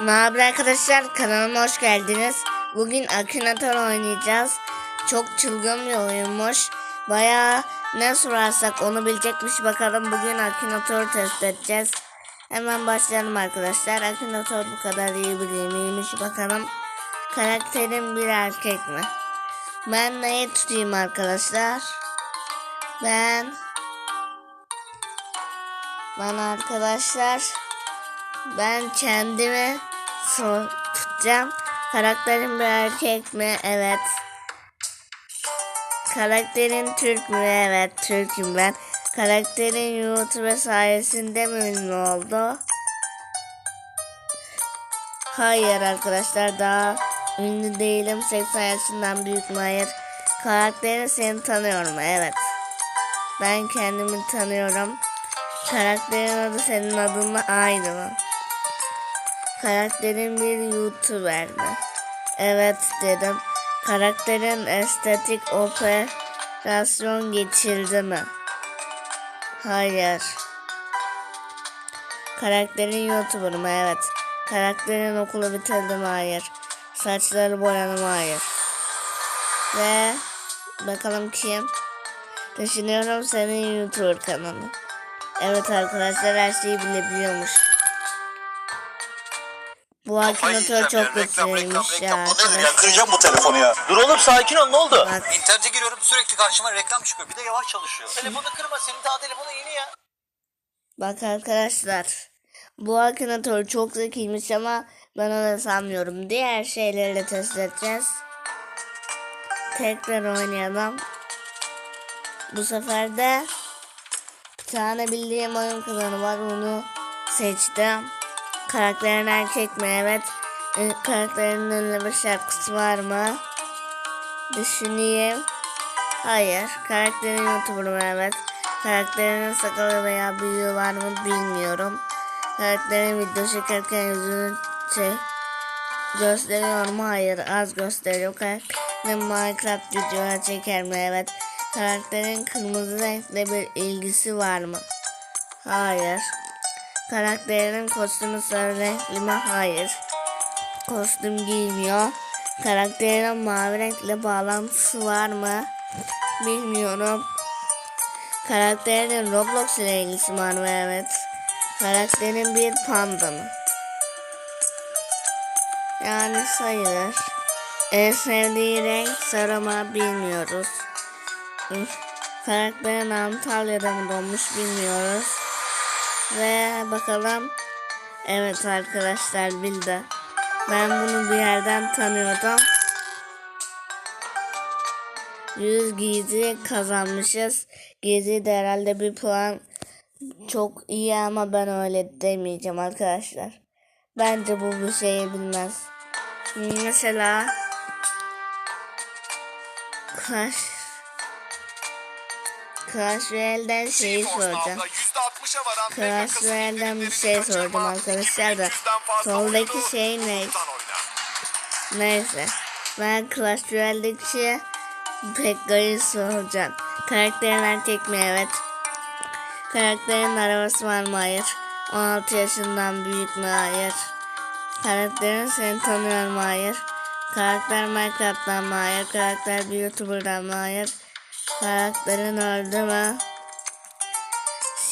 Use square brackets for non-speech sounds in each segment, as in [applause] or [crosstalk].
Ne haber arkadaşlar kanalıma hoş geldiniz. Bugün Akinator oynayacağız. Çok çılgın bir oyunmuş. Bayağı ne sorarsak onu bilecekmiş bakalım bugün Akinator'u test edeceğiz. Hemen başlayalım arkadaşlar. Akinator bu kadar iyi biri bakalım. Karakterim bir erkek mi? Ben neyi tutayım arkadaşlar? Ben ben arkadaşlar ben kendimi sor tutacağım. Karakterim bir erkek mi? Evet. Karakterin Türk mü? Evet Türk'üm ben. Karakterin YouTube sayesinde mi ünlü oldu? Hayır arkadaşlar daha ünlü değilim. 80 yaşından büyük mü? Hayır. Karakterini seni tanıyorum. Evet. Ben kendimi tanıyorum. Karakterin adı senin adınla aynı mı? Karakterin bir YouTuber mi? Evet dedim. Karakterin estetik operasyon geçirdi mi? Hayır. Karakterin YouTuber mı? Evet. Karakterin okulu bitirdi mi? Hayır. Saçları boyadı mı? Hayır. Ve bakalım kim? Düşünüyorum senin YouTuber kanalı. Evet arkadaşlar her şeyi bilebiliyormuş. Bu akınatör çok güçlüymüş ya Ya kıracağım bu telefonu ya. Dur oğlum sakin ol ne oldu? Bak İnternete giriyorum sürekli karşıma reklam çıkıyor. Bir de yavaş çalışıyor. Telefonu kırma senin daha telefonu yeni ya. Bak arkadaşlar. Bu akınatör çok zekiymiş ama ben öyle sanmıyorum. Diğer şeyleri test edeceğiz. Tekrar oynayalım. Bu sefer de bir tane bildiğim oyun kanalı var. Onu seçtim. Karakterin erkek mi? Evet. Ee, Karakterin ünlü bir şarkısı var mı? Düşüneyim. Hayır. Karakterin YouTuber mı? Evet. Karakterinin sakalı veya büyüğü var mı bilmiyorum. Karakterin video çekerken yüzünü şey gösteriyor mu? Hayır. Az gösteriyor. Karakterin Minecraft videolar çeker mi? Evet. Karakterin kırmızı renkle bir ilgisi var mı? Hayır. Karakterinin kostümü sarı renkli mi? Hayır. Kostüm giymiyor. Karakterinin mavi renkle bağlantısı var mı? Bilmiyorum. Karakterinin Roblox ile ilgisi var mı? Evet. Karakterin bir panda mı? Yani sayılır. En sevdiği renk sarı mı bilmiyoruz. Karakterin Antalya'da mı doğmuş bilmiyoruz. Ve bakalım. Evet arkadaşlar bildi. Ben bunu bir yerden tanıyordum. 100 giysi kazanmışız. Gezi de herhalde bir puan çok iyi ama ben öyle demeyeceğim arkadaşlar. Bence bu bir şeyi bilmez. Mesela Clash Clash Royale'den şeyi soracağım. Clash Royale'den bir şey sordum arkadaşlar da soldaki şey ne? Neyse. Ben Clash Royale'deki Pekka'yı soracağım. Karakterin erkek mi? Evet. Karakterin arabası var mı? Hayır. 16 yaşından büyük mü? Hayır. Karakterin seni tanıyor mu? Hayır. Karakter Minecraft'tan mı? Hayır. Karakter bir YouTuber'dan mı? Hayır. Karakterin öldü mü?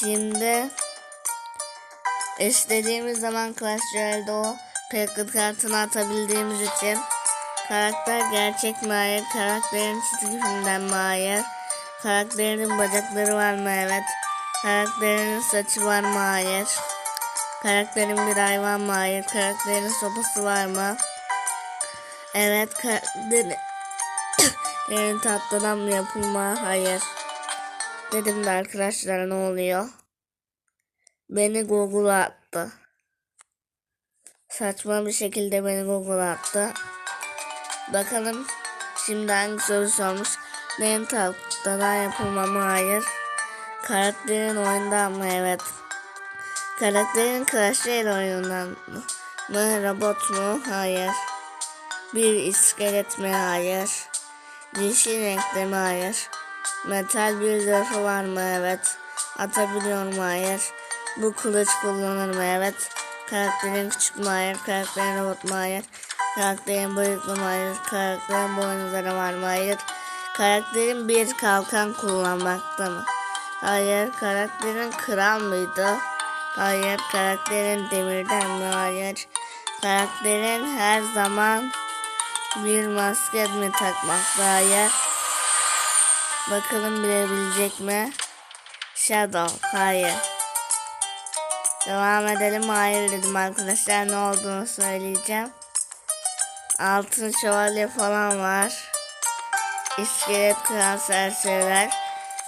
Şimdi istediğimiz zaman Clash Royale'de o Packet kartını atabildiğimiz için Karakter gerçek mi? Hayır. Karakterin çizgi filmden mi? Hayır. Karakterinin bacakları var mı? Evet. Karakterinin saçı var mı? Hayır. Karakterin bir hayvan mı? Hayır. Karakterin sopası var mı? Evet. Karakterin [coughs] tatlıdan mı yapılma? Hayır. Dedim de arkadaşlar ne oluyor? Beni Google'a attı. Saçma bir şekilde beni Google'a attı. Bakalım şimdi hangi soru sormuş? Benim tahtadan yapılmamı hayır. Karakterin oyundan mı? Evet. Karakterin Clash Royale oyundan mı? Robot mu? Hayır. Bir iskelet mi? Hayır. Yeşil renkli mi? Hayır. Metal bir zırhı var mı? Evet. Atabiliyor mu? Hayır. Bu kılıç kullanır mı? Evet. Karakterin küçük mü? Hayır. Karakterin robot mu? Hayır. Karakterin boyutlu mu? Hayır. Karakterin boynuzları var mı? Hayır. Karakterin bir kalkan kullanmakta mı? Hayır. Karakterin kral mıydı? Hayır. Karakterin demirden mi? Hayır. Karakterin her zaman bir maske mi takmakta? Hayır. Bakalım bilebilecek mi? Shadow. Hayır. Devam edelim. Hayır dedim arkadaşlar. Ne olduğunu söyleyeceğim. Altın şövalye falan var. İskelet kral serseriler.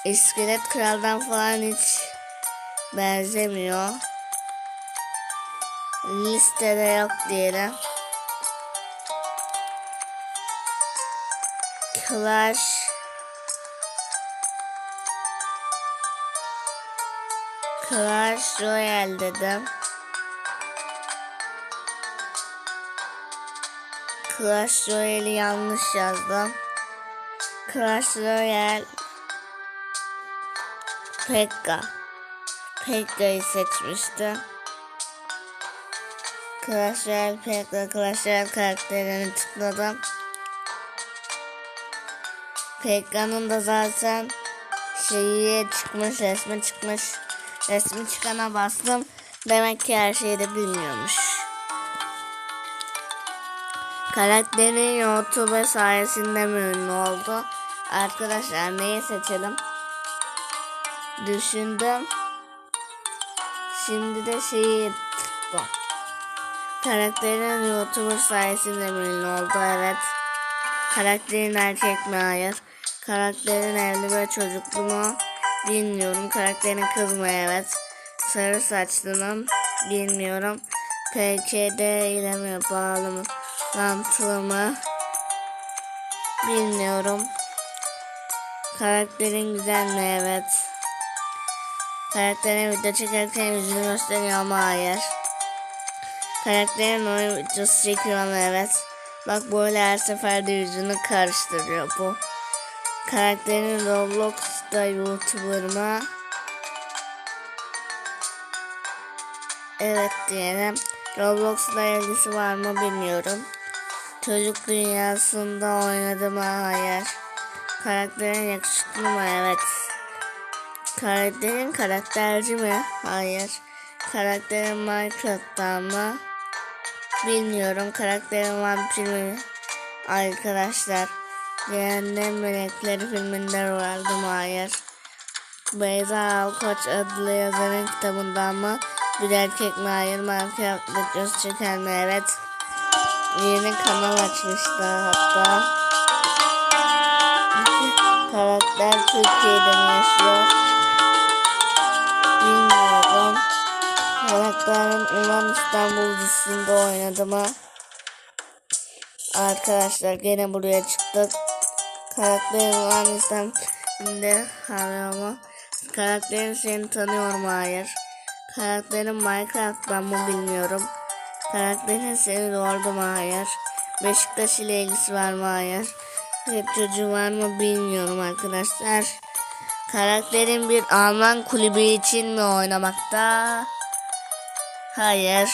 İskelet kraldan falan hiç benzemiyor. Listede yok diyelim. Clash Clash Royale dedim. Clash Royale'i yanlış yazdım. Clash Royale Pekka. Pekka'yı seçmiştim. Clash Royale Pekka, Clash Royale karakterini tıkladım. Pekka'nın da zaten şeyi çıkmış, resmi çıkmış. Resmi çıkana bastım. Demek ki her şeyi de bilmiyormuş. Karakterin YouTube sayesinde mi ünlü oldu? Arkadaşlar neyi seçelim? Düşündüm. Şimdi de şeyi tıkladım. Karakterin YouTuber sayesinde mi ünlü oldu? Evet. Karakterin erkek mi? Hayır. Karakterin evli ve çocuklu mu? Bilmiyorum. Karakterin kız mı? Evet. Sarı saçlı mı? Bilmiyorum. PKD ile mi bağlı mı? Lantılı mı? Bilmiyorum. Karakterin güzel mi? Evet. Karakterin video çekerken yüzünü gösteriyor ama hayır. Karakterin oyun videosu çekiyor ama evet. Bak böyle her seferde yüzünü karıştırıyor bu. Karakterin Roblox'ta YouTuber mı? Evet diyelim. Roblox'la ilgisi var mı bilmiyorum. Çocuk dünyasında oynadı mı? Hayır. Karakterin yakışıklı mı? Evet. Karakterin karakterci mi? Hayır. Karakterin Minecraft'tan mı? Bilmiyorum. Karakterin vampir mi? Arkadaşlar. Cehennem Melekleri filminde rol aldım. Hayır. Beyza Alkoç adlı yazarın kitabından mı? Bir erkek mi? Hayır. Minecraft'ta göz çeken mi? Evet. Yeni kanal açmıştı hatta. Karakter Türkiye'de mi yaşıyor? Bilmiyorum. Karakterin Ulan İstanbul dizisinde oynadı mı? Arkadaşlar gene buraya çıktık. Karakterin Ulan İstanbul'da arıyor mu? Karakterin seni tanıyor mu? Hayır. Karakterin Minecraft'tan mı bilmiyorum. Karakterin seni doğurdu mu? Hayır. Beşiktaş ile ilgisi var mı? Hayır. Hep çocuğu var mı bilmiyorum arkadaşlar. Karakterin bir Alman kulübü için mi oynamakta? Hayır.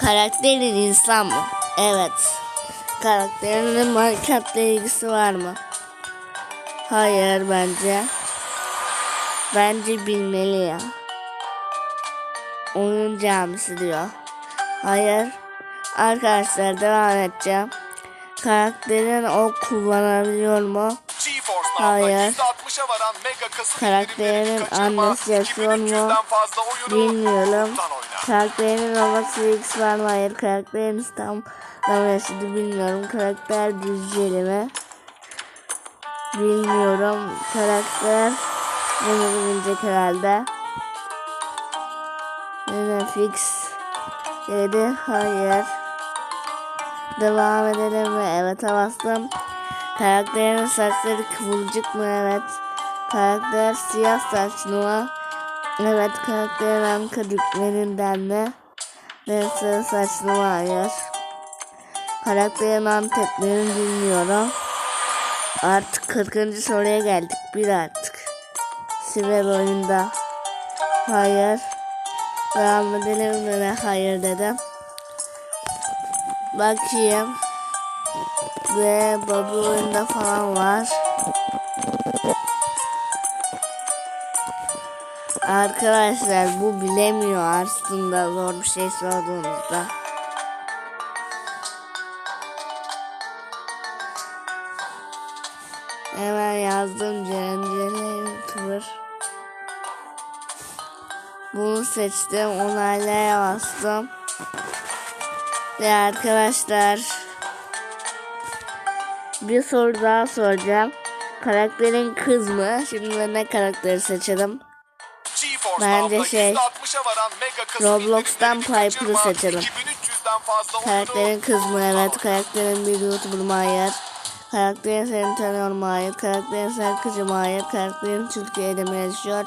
Karakterin insan mı? Evet. Karakterinin Minecraft'la ilgisi var mı? Hayır bence. Bence bilmeli ya. Oyun camisi diyor. Hayır. Arkadaşlar devam edeceğim. Karakterin o kullanabiliyor mu? Hayır. %60'a varan mega kasım Karakterinin indirimlerini kaçırma. annesi yaşıyor mu? 2300'den fazla oyunu Bilmiyorum. Karakterin Roblox X var mı? Hayır. Karakterin İstanbul'da yaşadı bilmiyorum. Karakter Düzceli mi? Bilmiyorum. Karakter bunu bilecek herhalde. Netflix 7 hayır. Devam edelim mi? Evet bastım. Karakterin saçları kıvırcık mı? Evet. Karakter siyah saçlı? Evet karakterin Anka düklerinden mi? Ve sarı saçlı? Hayır. Karakterin Anteplerini bilmiyorum. Artık 40. soruya geldik. Bir artık. Sibel oyunda. Hayır. Mi? de Hayır dedim. Bakayım. Ve Bobby oyunda falan var. Arkadaşlar bu bilemiyor aslında zor bir şey sorduğunuzda. Hemen yazdım Cerence'yle YouTuber. Bunu seçtim. Onaylaya bastım. Ve arkadaşlar bir soru daha soracağım. Karakterin kız mı? Şimdi ne karakteri seçelim? Bence Now'da şey, %60'a varan mega kasım Roblox'tan Piper'ı seçelim. 2300'den fazla oyunu Karakterin kız mı? Evet. Karakterin bir YouTuber? Hayır. Karakterin seni tanıyor mu? Hayır. Karakterin şarkıcı mı? Hayır. Karakterin Türkiye'de mi yaşıyor?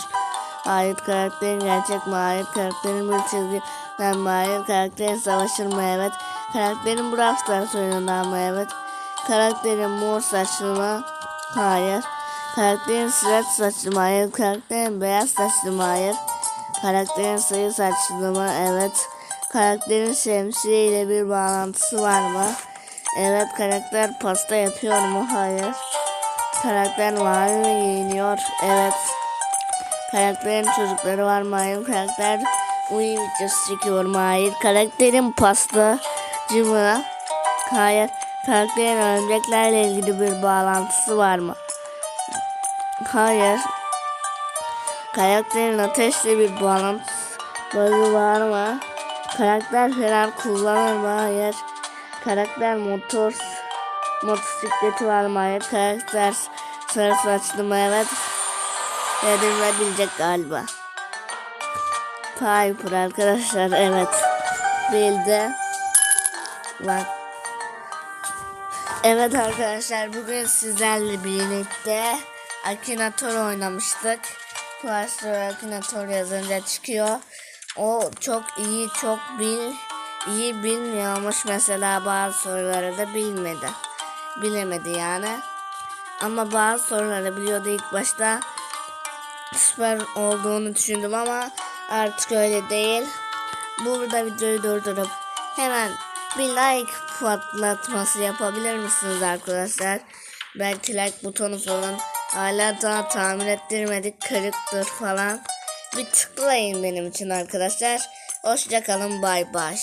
Hayır. Karakterin gerçek mi? Hayır. Karakterin bir çizgiden mi? Hayır. Karakterin savaşır mı? Evet. Karakterin Brawl Stars oyunundan mı? Evet. Karakterin mor saçlı mı? Hayır. Karakterin sırat saçlı mı? Hayır. Karakterin beyaz saçlı mı? Hayır. Karakterin sayı saçlı mı? Evet. Karakterin şemsiye ile bir bağlantısı var mı? Evet. Karakter pasta yapıyor mu? Hayır. Karakter mavi mi giyiniyor? Evet. Karakterin çocukları var mı? Hayır. Karakter uyum videosu çekiyor mu? Hayır. Karakterin pastacı mı? Hayır. Karakterin örümceklerle ilgili bir bağlantısı var mı? Hayır. Karakterin ateşle bir bağlantısı var mı? Karakter falan kullanır mı? Hayır. Karakter motor motosikleti var mı? Hayır. Karakter sarı saçlı mı? Evet. Dedim ve bilecek galiba. Piper arkadaşlar evet. Bildi. Bak. Evet arkadaşlar bugün sizlerle birlikte Akinator oynamıştık. Play Store Akinator yazınca çıkıyor. O çok iyi çok bil iyi bilmiyormuş mesela bazı soruları da bilmedi. Bilemedi yani. Ama bazı soruları biliyordu ilk başta. Süper olduğunu düşündüm ama artık öyle değil. Burada videoyu durdurup hemen bir like patlatması yapabilir misiniz arkadaşlar? Belki like butonu falan hala daha tamir ettirmedik kırıktır falan. Bir tıklayın benim için arkadaşlar. Hoşçakalın bay bay.